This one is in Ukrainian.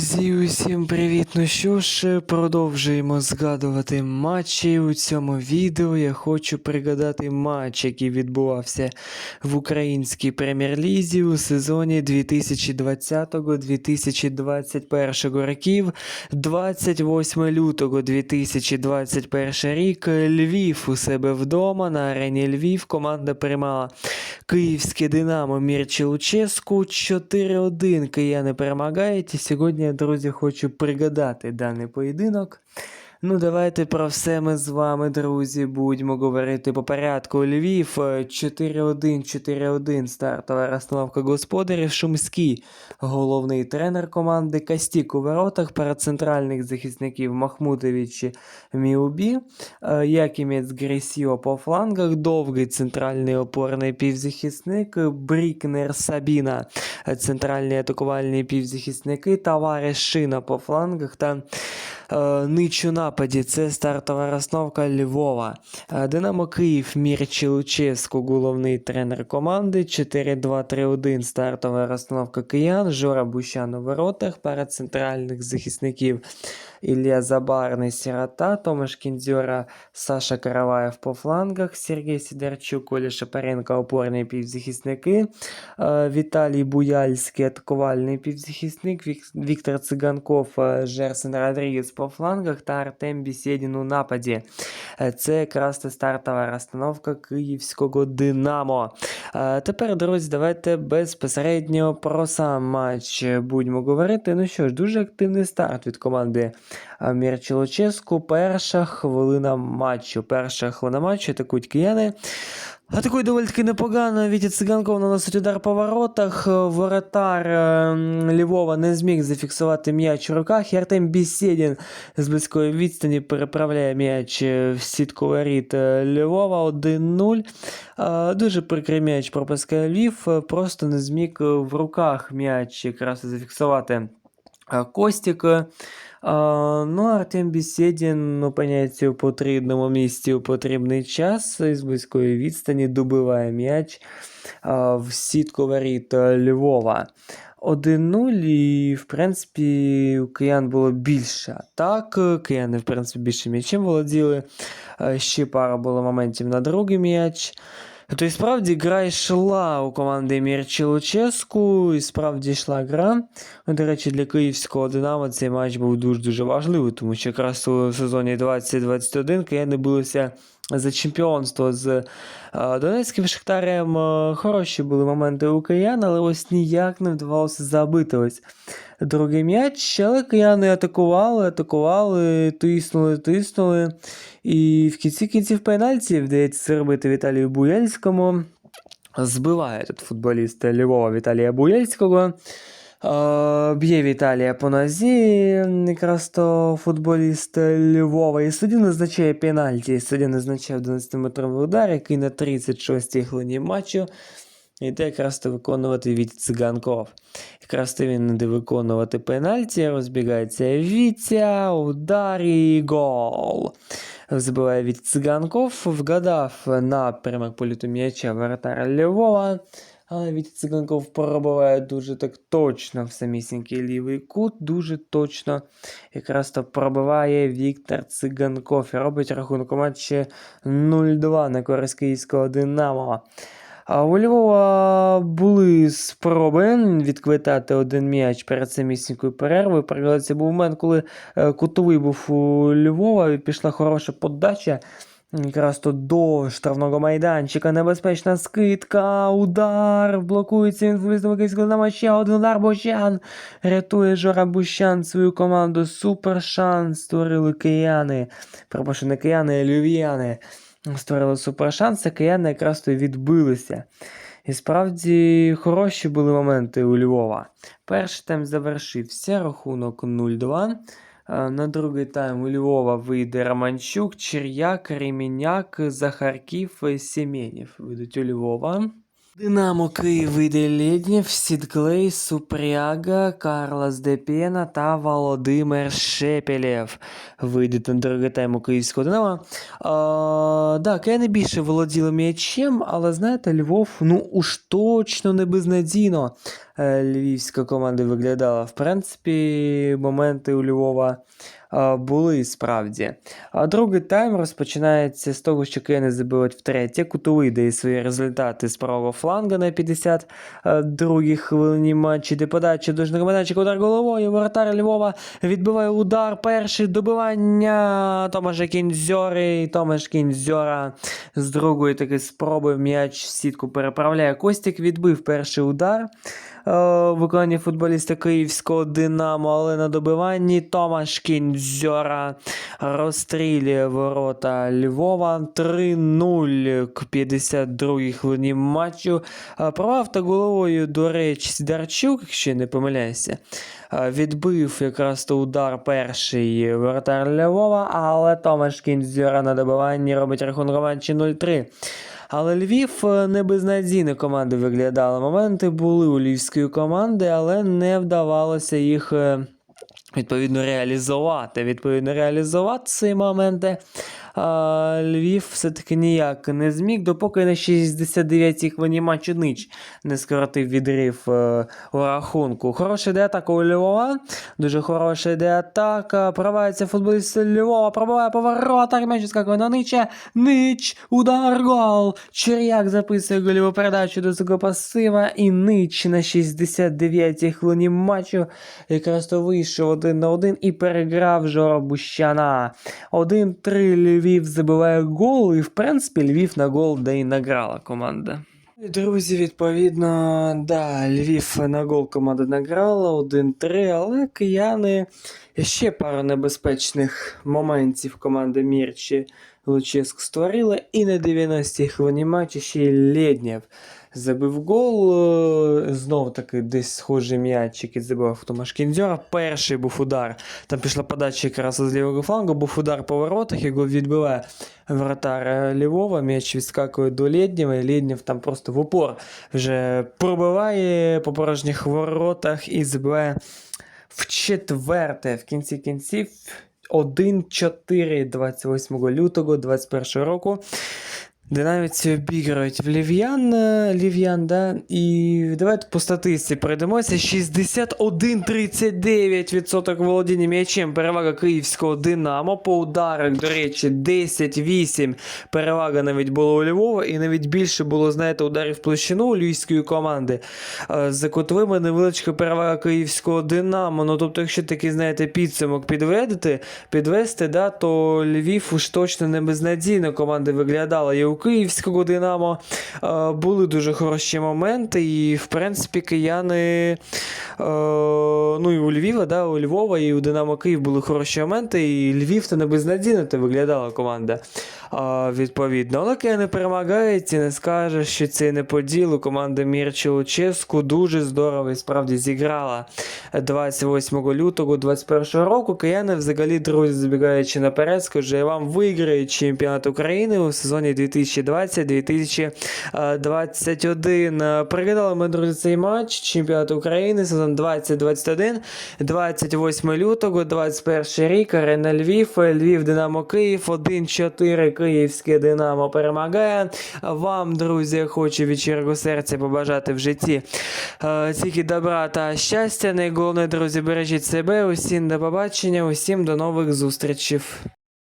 Друзі, усім привіт! Ну що ж, продовжуємо згадувати матчі. У цьому відео я хочу пригадати матч, який відбувався в українській прем'єр-лізі у сезоні 2020-2021 років. 28 лютого 2021 рік Львів у себе вдома на арені Львів. Команда приймала Київське Динамо Мірчі Луческу 4-1. Кияни перемагають. І сьогодні, друзі, хочу пригадати даний поєдинок. Ну, давайте про все ми з вами, друзі, будемо говорити по порядку. Львів е, 4-1, 4-1, стартова розстановка господарів. Шумський, головний тренер команди. Кастік у воротах, перед центральних захисників Махмутович і Міубі. Е, Якімець Гресіо по флангах, довгий центральний опорний півзахисник, Брікнер Сабіна, е, центральні атакувальні півзахисники, Тавариш Шина по флангах та е, Нападі. Це стартова розновка Львова. Е, Динамо Київ, Мірчі Луческу, головний тренер команди. 4-2-3-1 стартова розстановка киян. Жора Бущан у воротах, пара центральних захисників. Ілля Забарний, Сирота, Томаш Кіндзьора, Саша Караваєв по флангах, Сергій Сидорчук, Оля Шапаренко, опорні півзахисники, е, Віталій Буяльський, атакувальний півзахисник, Вік- Віктор Циганков, е, Жерсен Родрігес по флангах та Артем Бісєдін у нападі. Е, Це якраз та стартова розстановка київського Динамо. Е, Тепер, друзі, давайте безпосередньо про сам матч будемо говорити. Ну що ж, дуже активний старт від команди Мірчі Перша хвилина матчу. Перша хвилина матчу атакують кияни. Атакує доволі таки непогано. Вітя Циганков наносить удар по воротах. Воротар е, Львова не зміг зафіксувати м'яч у руках. І Артем Бісєдін з близької відстані переправляє м'яч е, в сітку воріт е, Львова 1-0. Е, Дуже прикрий м'яч пропускає Львів. Просто не зміг в руках м'яч якраз зафіксувати Костік. Е, Ну, Артем Бісєдін опиняється у потрібному місці у потрібний час і з близької відстані добиває м'яч а, в сітку воріт Львова. 1-0, і, в принципі, у киян було більше атак. Кияни, в принципі, більше м'ячем володіли. Ще пара було моментів на другий м'яч. Тобто, і справді гра йшла у команди Мірчі Луческу, і справді йшла гра. Ну, До речі, для київського Динамо цей матч був дуже-дуже важливий, тому що якраз у сезоні 2021 кияни билися за чемпіонство з е, Донецьким Шахтарем. Е, Хороші були моменти у киян, але ось ніяк не вдавалося забити ось другий м'яч. Але кияни атакували, атакували, тиснули, тиснули. І в кінці кінців пенальті вдається зробити Віталію Буяльському. Збиває тут футболіст Львова Віталія Буяльського. Е, Б'є Віталія по нозі, якраз то футболіст Львова. І суддя назначає пенальті. Суддя назначає 11-метровий удар, який на 36-й хвилині матчу йде якраз то виконувати Вітя Циганков. Якраз то він іде виконувати пенальті, розбігається Вітя, удар і гол. Забиває від Циганков, вгадав напрямок політу м'яча воротар Львова. Але Вітя Циганков пробиває дуже так точно в самісінький лівий кут, дуже точно. Якраз то пробиває Віктор Циганков і робить рахунок у матчі 0-2 на користь київського Динамо. А у Львова були спроби відквитати один м'яч перед самісінькою перервою. Це був момент, коли е, кутовий був у Львова, і пішла хороша подача. Якраз тут до штрафного майданчика небезпечна скидка, удар, блокується він футболістом київського ще один удар Бущан. Рятує Жора Бущан свою команду. Супер шанс створили кияни. Пропошу не кияни, а львів'яни. Створили супер шанс, а кияни якраз то відбилися. І справді хороші були моменти у Львова. Перший тайм завершився, рахунок 0-2. Е, На другий тайм у Львова вийде Романчук, Чер'як, Реміняк, Захарків, і вийдуть у Львова. Динамо Київ вийде Лєднєв, Сідклей, Супряга, Карлос Депєна та Володимир Шепелєв вийдуть на другий тайм у київського Динамо. А, да, Кияни більше володіли м'ячем, але знаєте, Львов ну уж точно не безнадійно львівська команда виглядала. В принципі, моменти у Львова е, були справді. А другий тайм розпочинається з того, що кияни забивають втретє. Кутовий дає свої результати з правого фланга на 52-й хвилині матчі, де подача до Жнерменечика, удар головою, воротар Львова відбиває удар, перший добивання Томаша Кінзьори, Томаш Кінзьора з другої таки спроби м'яч в сітку переправляє. Костік відбив перший удар. Е, виконанні футболіста київського Динамо, але на добиванні Томаш Кінзьора розстрілює ворота Львова 3-0 к 52-й хвилині матчу. Е, Провав та головою, до речі, Сідарчук, якщо не помиляюся, е, відбив якраз то удар перший воротар Львова, але Томаш Кінзьора на добиванні робить рахунок матчі 0-3. Але Львів е, не безнадійно команди виглядала. Моменти були у львівської команди, але не вдавалося їх е, відповідно реалізувати. Відповідно, реалізувати ці моменти. А, Львів все-таки ніяк не зміг, допоки на 69-й хвилині матчу нич не скоротив відрив е, у рахунку. Хороша йде атака у Львова. Дуже хороша йде атака. Провається футболіст Львова, пробиває поворот, м'яч скакує на Нича. Нич, удар, гол. Черяк записує гольову передачу до цього пасива. І Нич на 69-й хвилині матчу якраз то вийшов один на один і переграв Жора Бущана. 1-3 Львів забиває гол, і в принципі Львів на гол де і награла команда. Друзі, відповідно, да, Львів на гол команда награла 1-3, але кияни ще пару небезпечних моментів команди Мірчі Луческ створили. І на 90-й хвилині матчу ще й Лєднєв забив гол. Знов таки десь схожий м'яч, який забив Томаш Кінзьора. Перший був удар. Там пішла подача якраз з лівого флангу, був удар по воротах, його відбиває вратар е, Львова. М'яч відскакує до Лєднєва, і Лєднєв там просто в упор вже пробиває по порожніх воротах і забиває в четверте в кінці кінців 1-4 28 лютого 21 року. Динаміці обіграють в Лів'ян, е, Лів'ян, да? І давайте по статистиці пройдемося. 61-39% володіння м'ячем. Перевага київського Динамо. По ударах, до речі, 10-8. Перевага навіть була у Львова, і навіть більше було, знаєте, ударів в площину у львівської команди. Е, За кутовими невеличка перевага київського Динамо. Ну, тобто, якщо такий, знаєте, підсумок підведете, підвести, да, то Львів уж точно не безнадійно команда виглядала. І у київського Динамо е, були дуже хороші моменти, і в принципі кияни. Е, ну і у Львіва, да, у Львова і у Динамо Київ були хороші моменти, і Львів це не безнадійно виглядала команда. А, відповідно, але кияни перемагають і не скажеш, що це не по ділу. Команда Мірча Луческу дуже здорово і справді зіграла 28 лютого 2021 року. Кияни взагалі, друзі, забігаючи наперед, скажу, я вам виграють чемпіонат України у сезоні 2020-2021. Пригадали ми, друзі, цей матч чемпіонат України, сезон 2021, 28 лютого, 21 рік, арена Львів, Львів, Динамо Київ, 1-4 Київське Динамо перемагає. Вам, друзі, хочу від щирого серця побажати в житті е, тільки добра та щастя. Найголовніше, друзі, бережіть себе. Усім до побачення, усім до нових зустрічей.